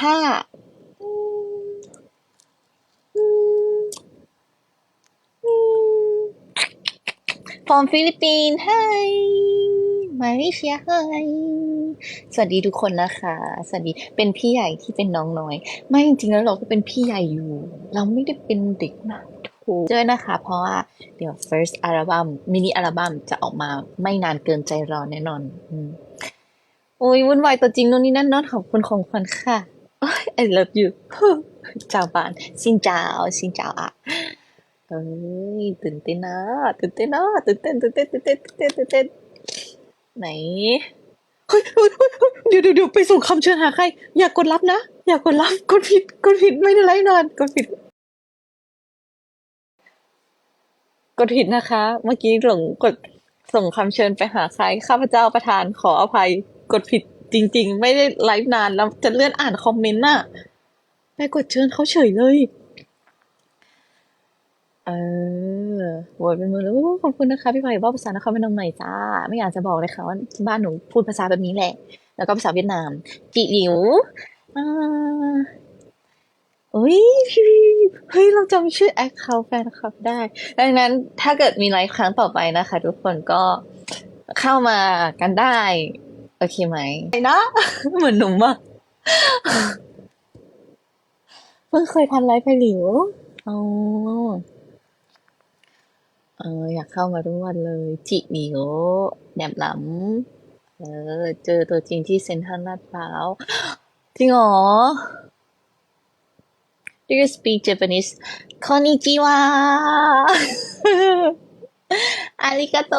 ท่าฟอร์มฟิลิปปินส์ไฮมาเลเซียไฮสวัสดีทุกคนนะคะ สวัสดี เป็นพี่ใหญ่ที่เป็นน้องน้อย ไม่จริงๆแล้วเราก็เป็นพี่ใหญ่อยู่ เราไม่ได้เป็นเด็กนะถูกเจอนะคะ เพราะว่าเดี๋ยว first อัลบั้มมินิอัลบั้มจะออกมาไม่นานเกินใจรอแน่นอนอืมโอ้ยวุ่นวายตัวจริงโน่นนี่นั่นเนอะขอบคุณของขวัญค่ะ I love you เจ้าบ้านสินเจ้าสินเจ้าอะเอ้ยตื่นเต้นนะตื่นเต้นนะตื่นเต้นตื่นเต้นตื่นเต้นตื่นเต้นตื่นเต้นไหนเฮ้ยเดี๋ยวเดี๋ยวเดี๋ยวไปส่งคำเชิญหาใคร อยากกดรับนะ อยากกดรับกดผิดกดผิดไม่ได้ไลฟ์นานกดผิด กดผิดนะคะ เมื่อกี้หลงกดส่งคำเชิญไปหาใครข้าพเจ้าประธานขออภัยกดผิด จริง ๆ ไม่ได้ไลฟ์นานแล้วจะเลื่อนอ่านคอมเมนต์น่ะไปกดเชิญเขาเฉยเลย เออโหวตเป็นมือแล้วขอบคุณนะคะพี่ไผ่บอกภาษานครพนมหน่อยจ้า ไม่อยากจะบอกเลยค่ะว่าที่บ้านหนูพูดภาษาแบบนี้แหละ แล้วก็ภาษาเวียดนามจีหลิวอ่าเฮ้ยพี่เฮ้ย เราจำชื่อแอคเคาท์แฟนคลับได้ ดังนั้นถ้าเกิดมีไลฟ์ครั้งต่อไปนะคะ ทุกคนก็เข้ามากันได้ โอเคไหมไอ้นะ เหมือนหนุ่มอะเพิ่งเคยทันไลฟ์ไปหลิวเอาเอออยากเข้ามาทุกวันเลย จิหมิวแหนบหลำเออ เจอตัวจริงที่เซ็นทรัลลาดพร้าวจริงหรอ Do you speak Japanese คอนนิจิวะอาริกาโต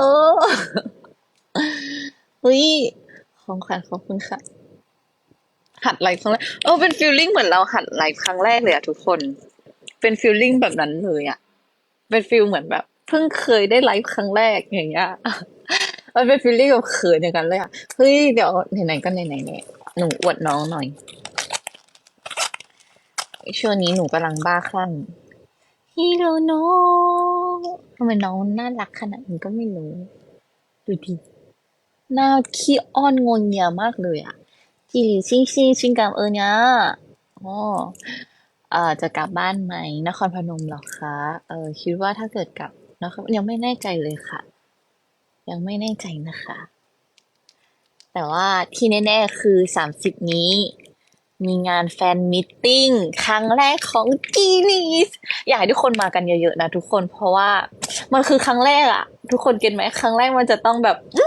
อุ้ ของขวัญขอบคุณค่ะ หัดไลฟ์ครั้งแรกเออเป็นฟีลลิ่งเหมือนเราหัดไลฟ์ครั้งแรกเลยอะทุกคน เป็นฟีลลิ่งแบบนั้นเลยอะเป็นฟีลเหมือนแบบ เพิ่งเคยได้ไลฟ์ครั้งแรกอย่างเงี้ยมันเป็นฟีลลิ่งแบบเขินอย่างนั้นเลยอะเฮ้ยเดี๋ยวไหนๆก็ไหนๆเนี่ยหนูอวดน้องหน่อยช่วงนี้หนูกำลังบ้าคลั่งฮิโรโนะทำไมน้องน่ารักขนาดนี้ก็ไม่รู้ ดูดิ หน้าขี้อ้อนงงเงียมากเลยอะจิริชิงชิงชิงกับเออเนี่ยอ๋อเอ่อจะกลับบ้านไหมนครพนมหรอคะ เออคิดว่าถ้าเกิดกลับนะครับยังไม่แน่ใจเลยค่ะ ยังไม่แน่ใจนะคะ แต่ว่าที่แน่ๆคือสามสิบนี้ มีงานแฟนมิทติ้งครั้งแรกของจีนีสอยากให้ทุกคนมากันเยอะๆนะทุกคนเพราะว่ามันคือครั้งแรกอะทุกคนเก็ตไหมครั้งแรกมันจะต้องแบบ อื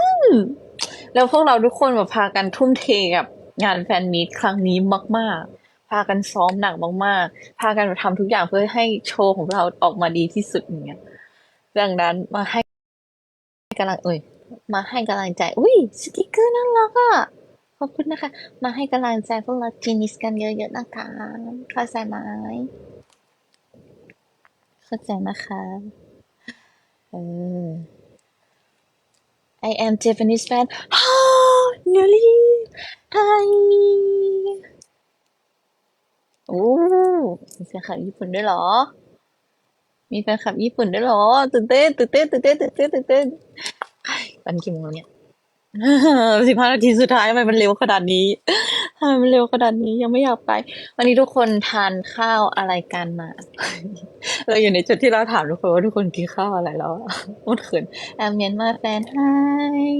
แล้วพวกเราทุกคนแบบพากันทุ่มเทกับงานแฟนมีตครั้งนี้มาก ๆ พากันซ้อมหนักมาก ๆ พากันทำทุกอย่างเพื่อให้โชว์ของเราออกมาดีที่สุดอย่างเงี้ยดังนั้นมาให้กำลังเอ่ยมาให้กำลังใจ อุ้ยสติกเกอร์น่ารักอะขอบคุณนะคะ มาให้กำลังใจพวกเราจีนิสกันเยอะ ๆ นะคะเข้าใจไหมเข้าใจนะคะเออ I am Japanese fan ฮ่านลลี่ไฮโอ้มีแฟนคลับญี่ปุ่นด้วยเหรอ มีแฟนคลับญี่ปุ่นด้วยเหรอ ตื่นเต้น ตื่นเต้น ตื่นเต้น ตื่นเต้น ตื่นเต้นวันกี่โมงเนี่ยสิบห้านาทีสุดท้ายทำไมมันเร็วขนาดนี้ทำไมมันเร็วขนาดนี้ยังไม่อยากไป วันนี้ทุกคนทานข้าวอะไรกันมา เราอยู่ในจุดที่เราถามทุกคนว่าทุกคนกินข้าวอะไรแล้วอะมุดเขินแอมเมียนมาแฟน hi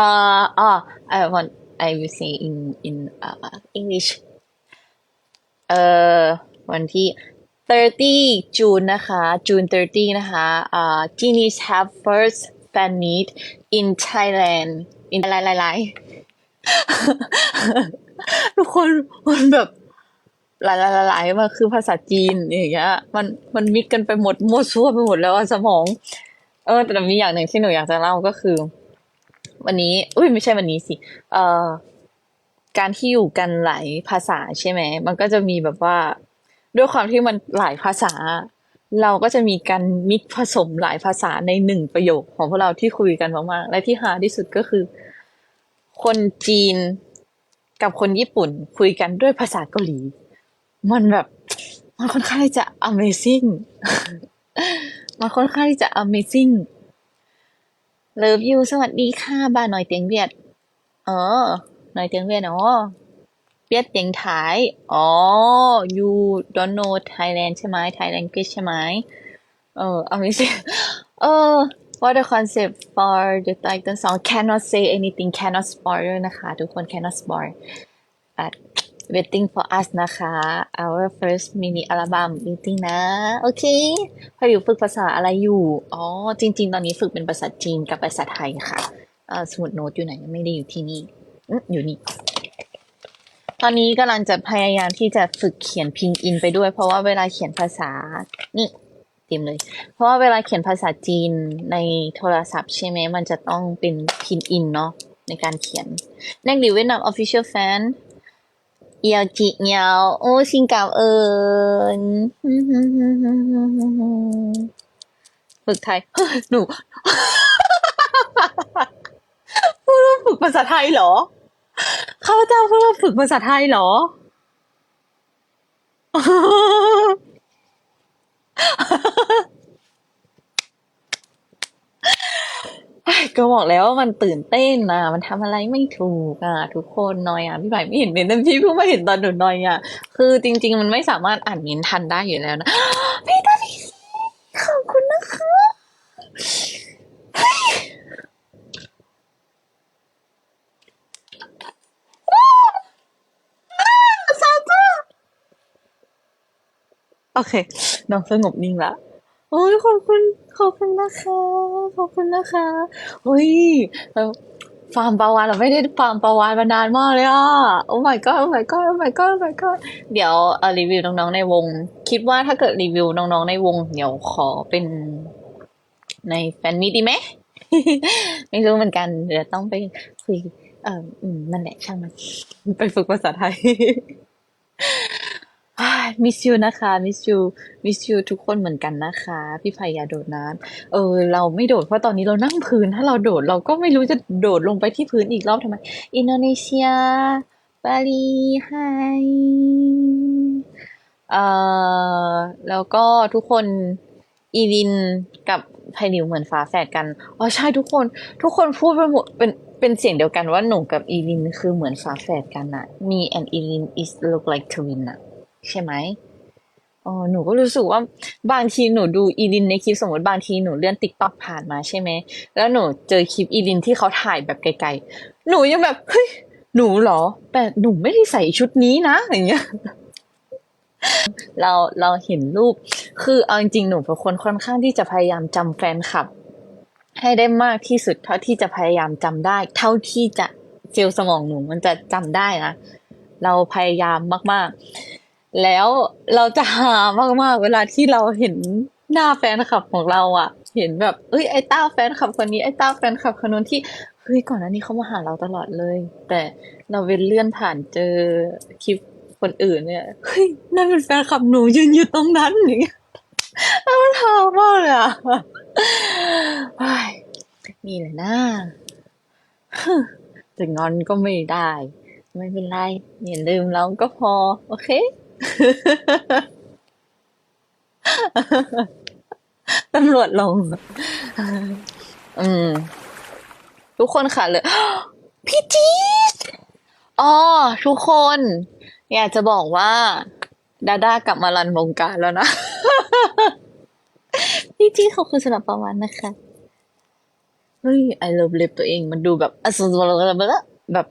uh oh I want I will say in in uh English เอ่อวันที่ 30จูนนะคะจูน30 นะคะอ่า Genies have first fan meet in Thailand in หลายหลายหลายทุกคนมันแบบ หลายหลายหลายมันคือภาษาจีนอย่างเงี้ย มันมันมิกกันไปหมดมั่วซั่วไปหมดแล้วสมอง เออ แต่มีอย่างหนึ่งที่หนูอยากจะเล่าก็คือ วันนี้ อุ้ยไม่ใช่วันนี้สิเอ่อการที่อยู่กันหลายภาษาใช่ไหม มันก็จะมีแบบว่า ด้วยความที่มันหลายภาษา เราก็จะมีการมิกผสมหลายภาษาในหนึ่งประโยคของพวกเราที่คุยกันมากๆ และที่ฮาที่สุดก็คือ คนจีนกับคนญี่ปุ่นคุยกันด้วยภาษาเกาหลี มันแบบ มันค่อนข้างที่จะ amazing มันค่อนข้างที่จะ amazing Love you สวัสดีค่ะบ้านหน่อยเตียงเวียดเออหน่อยเตียงเวียดเนาะ biết tiếng Thái อ๋อ you don't know Thailand ใช่ไหม Thai language ใช่ไหมเออเอาไม่ใช่เออ what the concept for the title song cannot say anything cannot spoil นะคะ ทุกคน cannot spoil but waiting for us นะคะ our first mini album waiting นะ โอเคพออยู่ฝึกภาษาอะไรอยู่ อ๋อ จริง ๆ ตอนนี้ฝึกเป็นภาษาจีนกับภาษาไทยค่ะสมุดโน้ตอยู่ไหนไม่ได้อยู่ที่นี่อยู่นี่ ตอนนี้กำลังจะพยายามที่จะฝึกเขียนพินอินไปด้วย เพราะว่าเวลาเขียนภาษา นี่เตรียมเลย เพราะว่าเวลาเขียนภาษาจีนในโทรศัพท์ใช่ไหม มันจะต้องเป็นพินอินเนาะในการเขียน แนกดิเวียดนาม official fan เอียวจีเนียวโอ้ชิงกาวเอิญฝึกไทยหนูพูดว่าฝึกภาษาไทยเหรอ เขาเจ้าพูดว่าฝึกภาษาไทยเหรอ ก็บอกแล้วว่ามันตื่นเต้นนะมันทำอะไรไม่ถูกอะ ทุกคนนอยอะพี่ใหม่ไม่เห็นเมนต์พี่เพิ่งมาเห็นตอนหนูนอยอะ คือจริง ๆ มันไม่สามารถอ่านเมนต์ทันได้อยู่แล้วนะพี่ตาลีขอบคุณนะคะโอเค น้องสงบนิ่งละ โอ้ยขอบคุณขอบคุณนะคะขอบคุณนะคะเฮ้ยฟาร์มปลาวานเราไม่ได้ฟาร์มปลาวานมานานมากเลยอะโอ้ my god โอ้ my god โอ้ my god โอ้ my god เดี๋ยวรีวิวน้องๆในวง คิดว่าถ้าเกิดรีวิวน้องๆในวง เดี๋ยวขอเป็นในแฟนมีตดีไหมไม่รู้เหมือนกัน เดี๋ยวต้องไปคุยเออมนั่นแหละช่างมัน ไปฝึกภาษาไทย มิสยูนะคะมิสยูมิสยูทุกคนเหมือนกันนะคะ พี่ไผ่อย่าโดดน้ำเออ เราไม่โดดเพราะตอนนี้เรานั่งพื้น ถ้าเราโดดเราก็ไม่รู้จะโดดลงไปที่พื้นอีกรอบทำไม อินโดนีเซียบาหลีไฮเอ่อแล้วก็ทุกคนอีลินกับไพลิวเหมือนฝาแฝดกัน อ๋อใช่ทุกคน ทุกคนพูดไปหมดเป็นเป็นเสียงเดียวกันว่าหนูกับอีลินคือเหมือนฝาแฝดกันอะ me and อีลิน is look like twin อะ ใช่ไหมเออหนูก็รู้สึกว่าบางทีหนูดูอีลินในคลิปสมมติบางทีหนูเลื่อนติ๊กต็อกผ่านมาใช่ไหม แล้วหนูเจอคลิปอีลินที่เขาถ่ายแบบไกลๆ หนูยังแบบเฮ้ยหนูเหรอ แต่หนูไม่ได้ใส่ชุดนี้นะอย่างเงี้ยเราเราเห็นรูป คือเอาจริงๆหนูเป็นคนค่อนข้างที่จะพยายามจำแฟนคลับ ให้ได้มากที่สุดเท่าที่จะพยายามจำได้ เท่าที่จะเซลล์สมองหนูมันจะจำได้นะเราพยายามมากๆ แล้วเราจะหามากๆ เวลาที่เราเห็นหน้าแฟนคลับของเราอะเห็นแบบเอ้ยไอ้ต้าแฟนคลับคนนี้ไอ้ต้าแฟนคลับคนนู้นที่เฮ้ยก่อนหน้านี้เขามาหาเราตลอดเลย แต่เราเว้นเลื่อนผ่านเจอคลิปคนอื่นเนี่ยเฮ้ยนั่นเป็นแฟนคลับหนูยืนอยู่ตรงนั้นอย่างเงี้ยแล้วมันหามากเลยอะเฮ้ยนี่แหละนะจะงอนก็ไม่ได้ ไม่เป็นไรอย่าลืมเราก็พอ โอเค ตำรวจลง อืม ทุกคนค่ะเลยพี่จี๊ดอ๋อทุกคน อยากจะบอกว่าดาด้ากลับมารันวงการแล้วนะ พี่จี๊ดขอบคุณสำหรับประวันนะคะเฮ้ยไอเลิฟเล็บตัวเองมันดูแบบอะสแบบ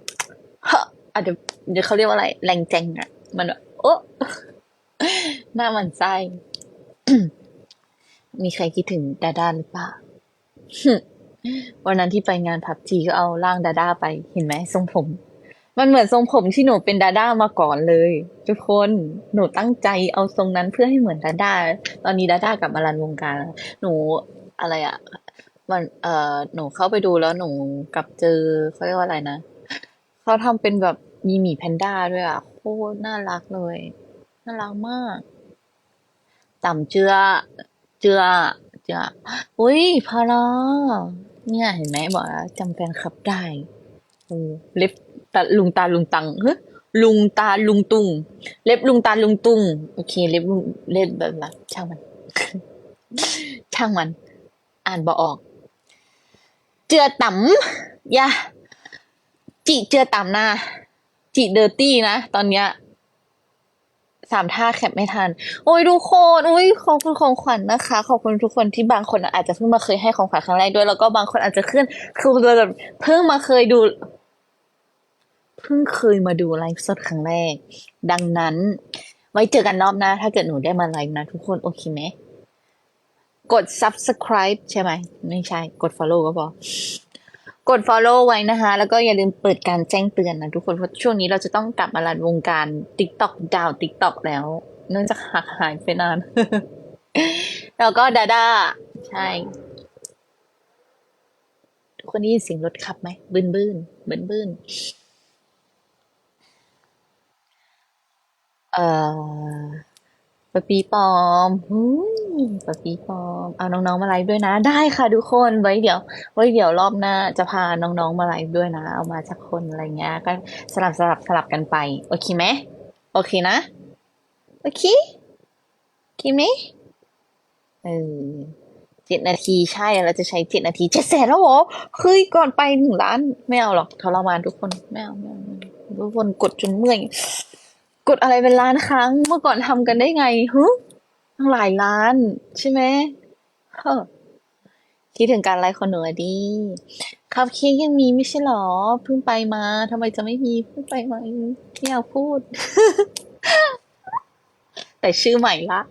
ฮะอาจจะเดี๋ยวเขาเรียกว่าอะไร แรงแจงอะมันแบบ โอ้หน้ามันไส้ มีใครคิดถึงดาด้าหรือเปล่า วันนั้นที่ไปงานผับจีก็เอาร่างดาด้าไป เห็นไหมทรงผม มันเหมือนทรงผมที่หนูเป็นดาด้ามาก่อนเลย ทุกคน หนูตั้งใจเอาทรงนั้นเพื่อให้เหมือนดาด้า ตอนนี้ดาด้ากลับมารันวงการ หนูอะไรอะมันเอ่อหนูเข้าไปดูแล้วหนูกลับเจอเขาเรียกว่าอะไรนะ เขาทำเป็นแบบ มีหมีแพนด้าด้วยอะ โคตรน่ารักเลย น่ารักมากจำเจือ เจือ เจือ อุ้ยพาราเนี่ย เห็นไหมบอกแล้วจำแฟนคลับได้เล็บตาลุงตาลุงตังเฮ้ยลุงตาลุงตุง เล็บลุงตาลุงตุง โอเค เล็บลุงเล็บแบบแบบช่างมัน ช่างมัน อ่านบอออก เจือต๋ำยะจิเจือต๋ำนะ จิเดอร์ตี้นะ ตอนเนี้ยสามท่าแคปไม่ทัน โอ้ยทุกคนอุ้ยขอบคุณของขวัญนะคะ ขอบคุณทุกคนที่บางคนอาจจะเพิ่งมาเคยให้ของขวัญครั้งแรกด้วย แล้วก็บางคนอาจจะขึ้นคือเพิ่งมาเคยดู เพิ่งเคยมาดูไลฟ์สดครั้งแรก ดังนั้น ไว้เจอกันรอบหน้า ถ้าเกิดหนูได้มาไลฟ์นะทุกคนโอเคไหม กด subscribe ใช่ไหม ไม่ใช่ กด follow ก็พอ กด follow ไว้นะคะ แล้วก็อย่าลืมเปิดการแจ้งเตือนนะทุกคนเพราะช่วงนี้เราจะต้องกลับมาลันวงการ TikTok ดาว TikTok แล้ว เนื่องจากหักหายไปนาน แล้วก็ดาด้าใช่ ทุกคนได้ยินเสียงรถขับไหมบืนบืนบืนบืนเอ่อปีปอมหู ยปะปีปอมเอาน้องๆมาไลฟ์ด้วยนะ ได้ค่ะทุกคนไว้เดี๋ยวไว้เดี๋ยวรอบหน้าจะพาน้องๆมาไลฟ์ด้วยนะ เอามาสักคนอะไรเงี้ยก็สลับสลับสลับกันไป โอเคไหมโอเคนะ โอเคโอเคไหมเออเจ็ดนาทีใช่เราจะใช้เจ็ดนาทีเจ็ดแสนแล้วเหรอเฮ้ยก่อนไปหนึ่งล้านไม่เอาหรอกทรมานทุกคนไม่เอาไม่เอาไม่เอาทุกคนกดจนเมื่อยกดอะไรเป็นล้านครั้งเมื่อก่อนทำกันได้ไงฮึ ตั้งหลายล้าน ใช่ไหมเฮ้อคิดถึงการไลฟ์คนหนูอะดิคัพเค้กยังมีไม่ใช่หรอ เพิ่งไปมาทำไมจะไม่มีเพิ่งไปมาเองที่อยากพูด แต่ชื่อใหม่ละ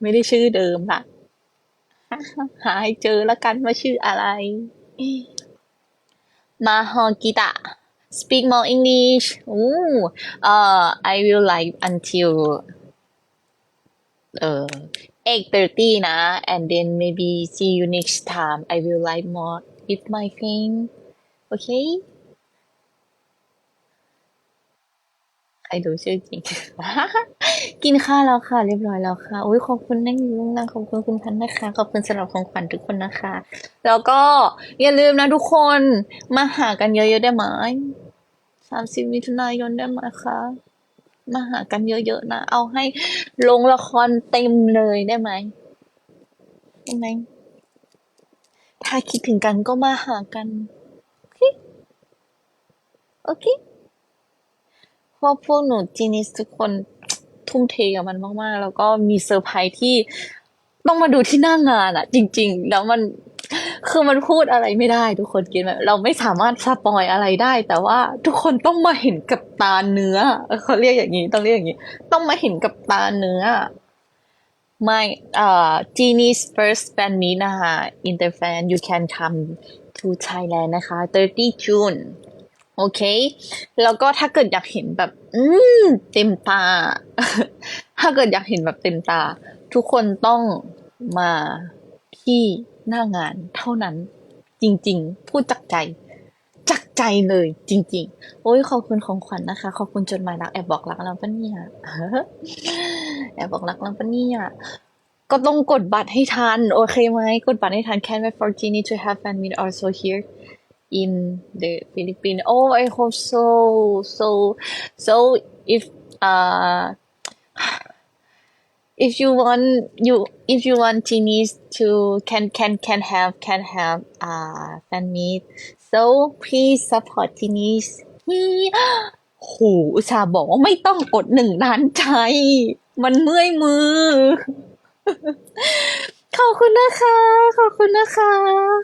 ไม่ได้ชื่อเดิมละหาให้เจอแล้วกันว่าชื่ออะไร มาฮอกิตะ speak more English อู้เอ่อ I will live until เออ8:30นะ and then maybe see you next time I will live more if my friend okay ใครดูชื่อจริง กินข้าวแล้วค่ะ เรียบร้อยแล้วค่ะ โอ้ยขอบคุณนั่งอยู่นั่งขอบคุณคุณพันนะคะ ขอบคุณสำหรับของขวัญทุกคนนะคะ แล้วก็อย่าลืมนะทุกคนมาหากันเยอะๆได้ไหมสามสิบมิถุนายนได้ไหมคะ มาหากันเยอะๆนะ เอาให้ลงละครเต็มเลยได้ไหมได้ไหมถ้าคิดถึงกันก็มาหากัน โอเค โอเคเพราะพวกหนูจีนิสทุกคนทุ่มเทกับมันมากๆ แล้วก็มีเซอร์ไพรส์ที่ต้องมาดูที่หน้างานอะจริง ๆ แล้วมัน คือมันพูดอะไรไม่ได้ ทุกคนกินแบบเราไม่สามารถสปอยอะไรได้ แต่ว่าทุกคนต้องมาเห็นกับตาเนื้อเขาเรียกอย่างนี้ต้องเรียกอย่างนี้ ต้องมาเห็นกับตาเนื้อไม่เอ่อ Genie's first fan meet นะคะ Interfan you can come to Thailand นะคะ 30 June โอเค แล้วก็ถ้าเกิดอยากเห็นแบบ อืมเต็มตา ถ้าเกิดอยากเห็นแบบเต็มตา ทุกคนต้องมาที่ หน้างานเท่านั้น จริงๆ พูดจากใจ จากใจเลยจริง ๆ โอ้ยขอบคุณของขวัญนะคะ ขอบคุณจดหมายรักแอบบอกรักเราปะเนี่ยแอบบอกรักเราปะเนี่ยก็ต้องกดบัตรให้ทัน โอเคไหมกดบัตรให้ทัน Can wait for Genie to have fan meet also here in the Philippines. Oh, I hope so. So, so if uh, if you want you if you want Genies to can can can have can have uh fan meet. So please support Genies. โหอุตส่าห์บอกว่าไม่ต้องกดหนึ่งล้านใจ มันเมื่อยมือ ขอบคุณนะคะ ขอบคุณนะคะ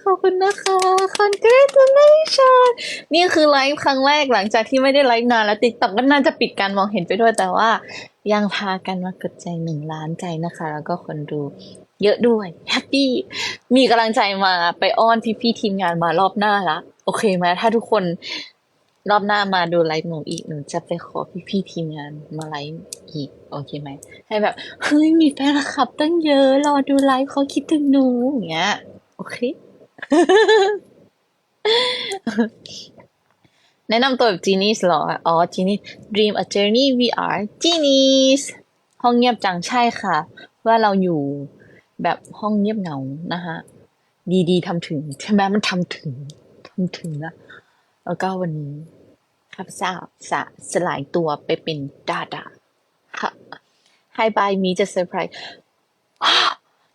ขอบคุณนะคะ congratulation นี่คือไลฟ์ครั้งแรกหลังจากที่ไม่ได้ไลฟ์นานแล้วติ๊กต็อกก็น่าจะปิดการมองเห็นไปด้วยแต่ว่ายังพากันมากดใจหนึ่งล้านใจนะคะ แล้วก็คนดูเยอะด้วยแฮปปี้มีกำลังใจมาไปอ้อนพี่ๆทีมงานมารอบหน้าละ โอเคไหมถ้าทุกคน รอบหน้ามาดูไลฟ์หนูอีกหนูจะไปขอพี่ๆทีมงานมาไลฟ์อีก โอเคไหม ให้แบบ เฮ้ย มีแฟนคลับตั้งเยอะ รอดูไลฟ์เขาคิดถึงหนูอย่างเงี้ย โอเค แนะนำตัวแบบจีนีสหรอ อ๋อจีนีส Dream a Journey we are Genies ห้องเงียบจังใช่ค่ะ ว่าเราอยู่แบบห้องเงียบเหงานะคะดีๆทำถึง ใช่ไหมมันทำถึงทำถึงนะแล้วก็วันนี้ ข้าพเจ้าสะสลายตัวไปเป็นดาดาค่ะให้บายมีจะเซอร์ไพรส์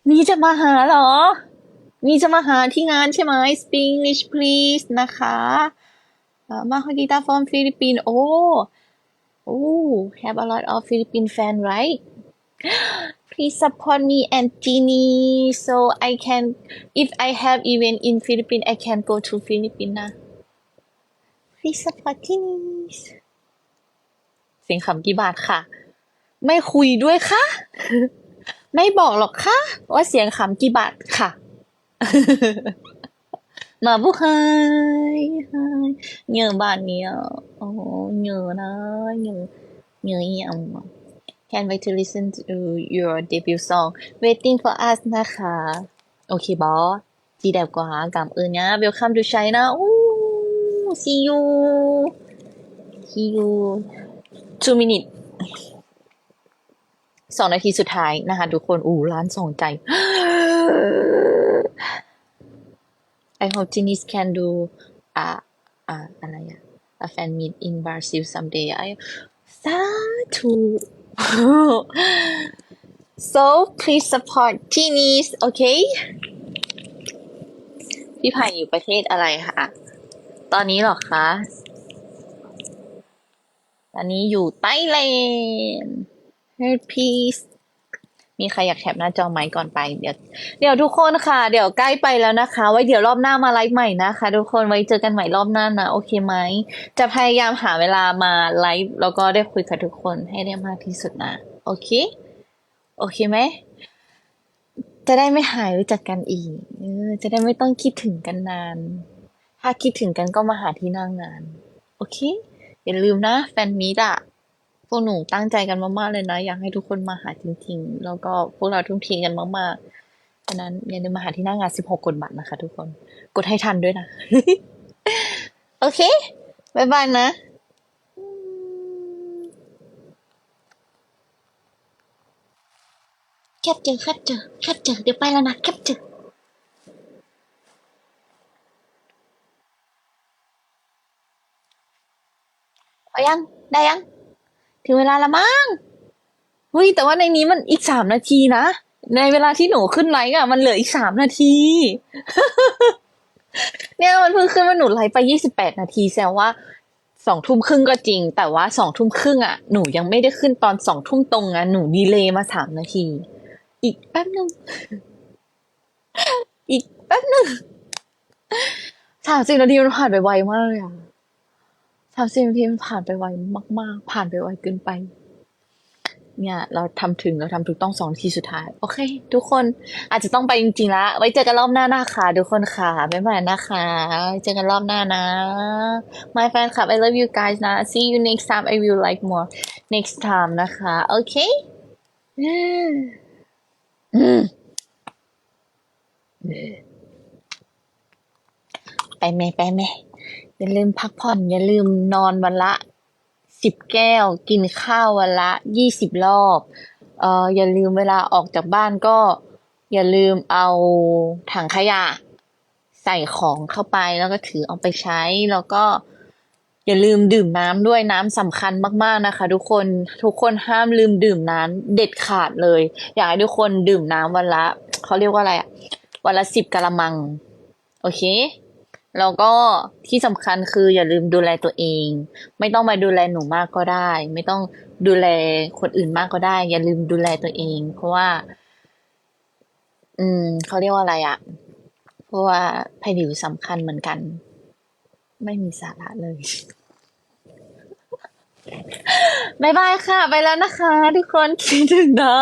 มีจะมาหาเหรอ มีจะมาหาที่งานใช่ไหม Speak English please นะคะ Uh, Mahagita from Philippines. Oh, oh, have a lot of Philippine fan, right? Please support me and Genie so I can, if I have event in Philippines, I can go to Philippines นะ Please support Genie เสียงขำกี่บาทค่ะ ไม่คุยด้วยค่ะ ไม่บอกหรอกค่ะ ว่าเสียงขำกี่บาทค่ะ มาบุกไฮไฮเหนื่อยบ้านเนี่ยโอ้เหนื่อยนะเหนื่อยเหนื่อยยัง Can't wait to listen to your debut song Waiting for us นะคะ โอเคบอสจีแดบกว่ากับเอิญนะ Welcome to China โอ้ see you see you two minute สองนาทีสุดท้ายนะคะทุกคน อู้ร้านสองใจ I hope Genies can do อ่าอ่าอะไรอะ a fan meet in Brazil someday I สาธุ so please support Genies okay พี่ไผ่อยู่ประเทศอะไรคะ ตอนนี้หรอคะ ตอนนี้อยู่ไต้แลนด์ Hey peace มีใครอยากแคปหน้าจอไหมก่อนไป เดี๋ยวเดี๋ยวทุกคนค่ะ เดี๋ยวใกล้ไปแล้วนะคะ ไว้เดี๋ยวรอบหน้ามาไลฟ์ใหม่นะคะ ทุกคนไว้เจอกันใหม่รอบหน้านะโอเคไหมจะพยายามหาเวลามาไลฟ์แล้วก็ได้คุยกับทุกคนให้ได้มากที่สุดนะ โอเค โอเคไหมจะได้ไม่หายรู้จักกันอีกออจะได้ไม่ต้องคิดถึงกันนาน ถ้าคิดถึงกันก็มาหาที่หนั่งงาน โอเค อย่าลืมนะแฟนมีดอะพวกหนูตั้งใจกันมากๆเลยนะ อยากให้ทุกคนมาหาจริง ๆ แล้วก็พวกเราทุ่มเทกันมากๆฉะนั้นอย่าลืมมาหาที่หน้างาน 16 กดบัตรนะคะ ทุกคน กดให้ทันด้วยนะ โอเคบายบายนะแคปเจอแคปเจอแคปเจอเดี๋ยวไปแล้วนะแคปเจอ เอายัง ได้ยัง ถึงเวลาละมั้งเฮ้ยแต่ว่าในนี้มันอีกสามนาทีนะ ในเวลาที่หนูขึ้นไลฟ์อะมันเหลืออีกสามนาที เนี่ยมันเพิ่งขึ้นว่าหนูไลฟ์ไปยี่สิบแปดนาทีแสดงว่าสองทุ่มครึ่งก็จริง แต่ว่าสองทุ่มครึ่งอะหนูยังไม่ได้ขึ้นตอนสองทุ่มตรงอะหนูดีเลย์มาสามนาที อีกแป๊บนึงอีกแป๊บนึงสามสิบนาทีมันผ่านไปไวมากเลยอะ สามสิบนาทีมันผ่านไปไวมาก ๆ ผ่านไปไวเกินไป เนี่ย เราทำถึงเราทำถูกต้องสองนาทีสุดท้าย โอเค ทุกคนอาจจะต้องไปจริงๆละไว้เจอกันรอบหน้านะคะทุกคนค่ะบ๊ายบายนะคะเจอกันรอบหน้านะ my fan คลับ I love you guys นะ see you next time I will like more next time นะคะโอเคไปไหมไปไหม อย่าลืมพักผ่อน อย่าลืมนอนวันละสิบแก้ว กินข้าววันละยี่สิบรอบเอ่ออย่าลืมเวลาออกจากบ้านก็ อย่าลืมเอาถังขยะ ใส่ของเข้าไปแล้วก็ถือเอาไปใช้ แล้วก็ อย่าลืมดื่มน้ำด้วยน้ำสำคัญมากๆนะคะ ทุกคนทุกคนห้ามลืมดื่มน้ำเด็ดขาดเลย อยากให้ทุกคนดื่มน้ำวันละเขาเรียกว่าอะไรอะวันละสิบกะละมัง โอเค แล้วก็ที่สำคัญคืออย่าลืมดูแลตัวเอง ไม่ต้องมาดูแลหนูมากก็ได้ ไม่ต้องดูแลคนอื่นมากก็ได้ อย่าลืมดูแลตัวเอง เพราะว่า อืมเขาเรียกว่าอะไรอะเพราะว่าผิวสำคัญเหมือนกัน ไม่มีสาระเลยบายบายค่ะ ไปแล้วนะคะ ทุกคนคิดถึงนะ